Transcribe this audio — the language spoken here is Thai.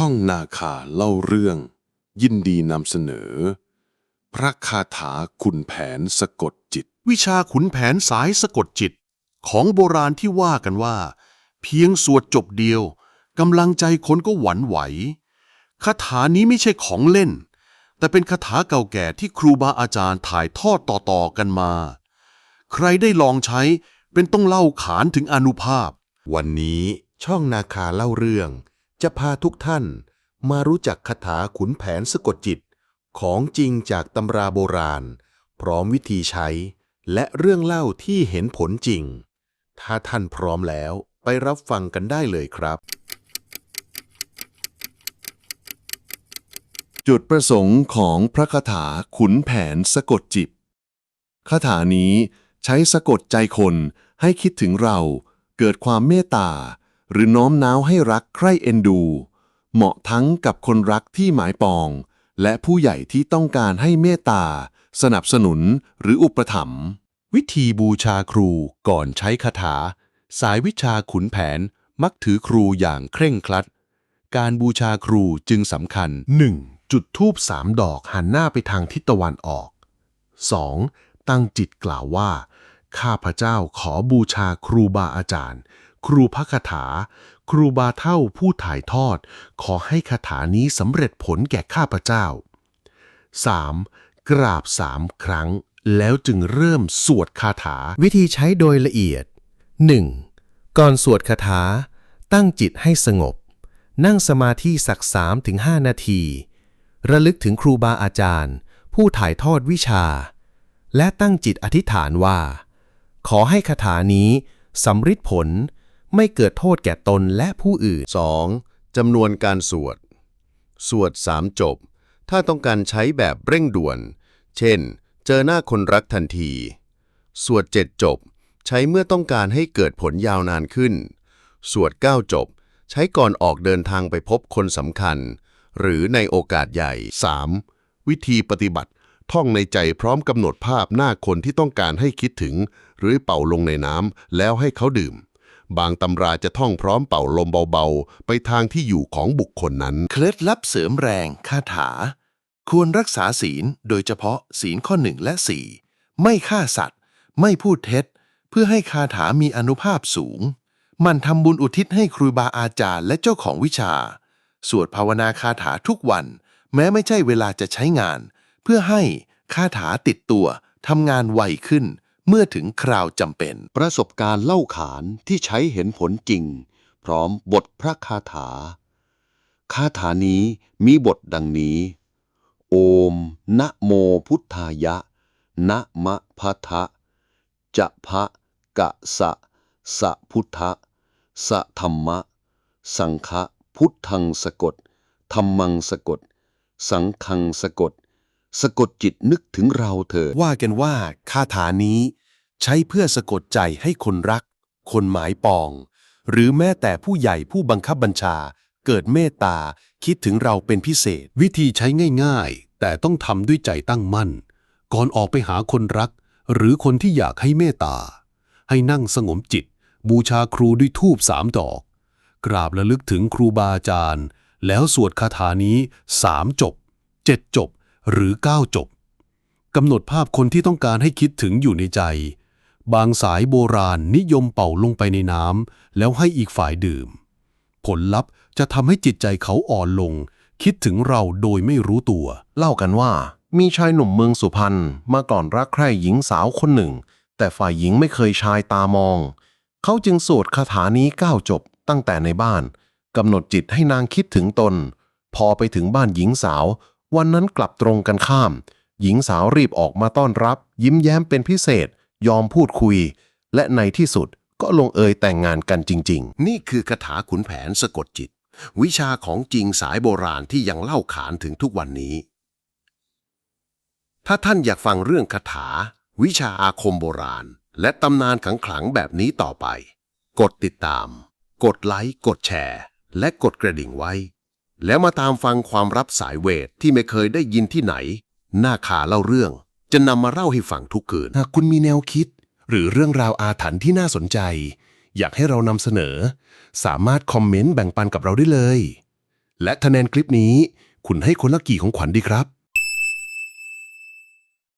ช่องนาคาเล่าเรื่อง ยินดีนำเสนอ พระคาถาขุนแผนสะกดจิต วิชาขุนแผนสายสะกดจิต ของโบราณที่ว่ากันว่า เพียงสวดจบเดียวกำลังใจคนก็หวั่นไหวคาถานี้ไม่ใช่ของเล่น แต่เป็นคาถาเก่าแก่ที่ครูบาอาจารย์ถ่ายทอดต่อๆกันมา ใครได้ลองใช้เป็นต้องเล่าขานถึงอนุภาพ วันนี้ช่องนาคาเล่าเรื่อง จะพาทุกท่านมารู้จักคาถาขุนแผนสะกดจิต ของจริงจากตำราโบราณ พร้อมวิธีใช้ และเรื่องเล่าที่เห็นผลจริง ถ้าท่านพร้อมแล้วไปรับฟังกันได้เลยครับ จุดประสงค์ของพระคาถาขุนแผนสะกดจิตคาถานี้ใช้สะกดใจคนให้คิดถึงเราเกิดความเมตตา หรือน้อมน้าวให้รักใคร่เอ็นดู เหมาะทั้งกับคนรักที่หมายปอง และผู้ใหญ่ที่ต้องการให้เมตตา สนับสนุนหรืออุปถัมภ์วิธีบูชาครูก่อนใช้คาถา สายวิชาขุนแผนมักถือครูอย่างเคร่งครัด การบูชาครูจึงสำคัญ 1. จุดธูปสามดอกหันหน้าไปทางทิศตะวันออก 2. ตั้งจิตกล่าวว่า ข้าพเจ้าขอบูชาครูบาอาจารย์ ครูพระคาถา ครูบาเท่าผู้ถ่ายทอด ขอให้คาถานี้สำเร็จผลแก่ข้าพเจ้า 3. กราบสามครั้ง แล้วจึงเริ่มสวดคาถา วิธีใช้โดยละเอียด 1. ก่อนสวดคาถา ตั้งจิตให้สงบ นั่งสมาธิสัก3-5นาที ระลึกถึงครูบาอาจารย์ ผู้ถ่ายทอดวิชา และตั้งจิตอธิษฐานว่า ขอให้คาถานี้สำฤทธิผล ไม่เกิดโทษแก่ตนและผู้อื่น 2. จำนวนการสวด สวดสามจบ ถ้าต้องการใช้แบบเร่งด่วน เช่น เจอหน้าคนรักทันที สวดเจ็ดจบ ใช้เมื่อต้องการให้เกิดผลยาวนานขึ้น สวดเก้าจบ ใช้ก่อนออกเดินทางไปพบคนสำคัญ หรือในโอกาสใหญ่ 3. วิธีปฏิบัติท่องในใจพร้อมกำหนดภาพหน้าคนที่ต้องการให้คิดถึง หรือเป่าลงในน้ำแล้วให้เขาดื่ม บางตำราจะท่องพร้อมเป่าลมเบาๆ ไปทางที่อยู่ของบุคคลนั้น เคล็ดลับเสริมแรงคาถา ควรรักษาศีลโดยเฉพาะศีลข้อหนึ่งและสี่ไม่ฆ่าสัตว์ ไม่พูดเท็จ เพื่อให้คาถามีอนุภาพสูง มันทำบุญอุทิศให้ครูบาอาจารย์และเจ้าของวิชา สวดภาวนาคาถาทุกวัน แม้ไม่ใช่เวลาจะใช้งาน เพื่อให้คาถาติดตัวทำงานไวขึ้น เมื่อถึงคราวจำเป็น ประสบการณ์เล่าขานที่ใช้เห็นผลจริง พร้อมบทพระคาถา คาถานี้มีบทดังนี้ โอม นะโมพุทธายะ นะมะพะทะ จะพะกะสะ สะพุทธะ สะธรรมะ สังฆะพุทธังสะกดธรรมังสะกด สังฆังสะกด สะกดจิตนึกถึงเราเถิดว่ากันว่าคาถานี้ ใช้เพื่อสะกดใจให้คนรัก คนหมายปอง หรือแม้แต่ผู้ใหญ่ผู้บังคับบัญชา เกิดเมตตา คิดถึงเราเป็นพิเศษ วิธีใช้ง่ายๆ แต่ต้องทำด้วยใจตั้งมั่น ก่อนออกไปหาคนรัก หรือคนที่อยากให้เมตตา ให้นั่งสงบจิต บูชาครูด้วยทูบสามดอก กราบระลึกถึงครูบาอาจารย์ แล้วสวดคาถานี้สามจบเจ็ดจบ หรือก้าจบกำหนดภาพคนที่ต้องการให้คิดถึงอยู่ในใจ บางสายโบราณนิยมเป่าลงไปในน้ำแล้วให้อีกฝ่ายดื่ม ผลลัพธ์จะทำให้จิตใจเขาอ่อนลง คิดถึงเราโดยไม่รู้ตัว เล่ากันว่า มีชายหนุ่มเมืองสุพรรณมาก่อนรักใคร่หญิงสาวคนหนึ่ง แต่ฝ่ายหญิงไม่เคยชายตามอง เขาจึงสวดคาถานี้ก้าวจบตั้งแต่ในบ้านกำหนดจิตให้นางคิดถึงตน พอไปถึงบ้านหญิงสาว วันนั้นกลับตรงกันข้าม หญิงสาวรีบออกมาต้อนรับ ยิ้มแย้มเป็นพิเศษ ยอมพูดคุย และในที่สุดก็ลงเอยแต่งงานกันจริง ๆ นี่คือคาถาขุนแผนสะกดจิต วิชาของจริงสายโบราณที่ยังเล่าขานถึงทุกวันนี้ ถ้าท่านอยากฟังเรื่องคาถา วิชาอาคมโบราณ และตำนานขลังๆแบบนี้ต่อไป กดติดตาม กดไลค์ กดแชร์ และกดกระดิ่งไว้ แล้วมาตามฟังความรับสายเวทที่ไม่เคยได้ยินที่ไหน หน้าขาเล่าเรื่อง จะนำมาเล่าให้ฟังทุกคืน หากคุณมีแนวคิด หรือเรื่องราวอาถรรพ์ที่น่าสนใจ อยากให้เรานำเสนอ สามารถคอมเมนต์แบ่งปันกับเราได้เลย และคะแนนคลิปนี้ คุณให้คนละกี่ของขวัญดีครับ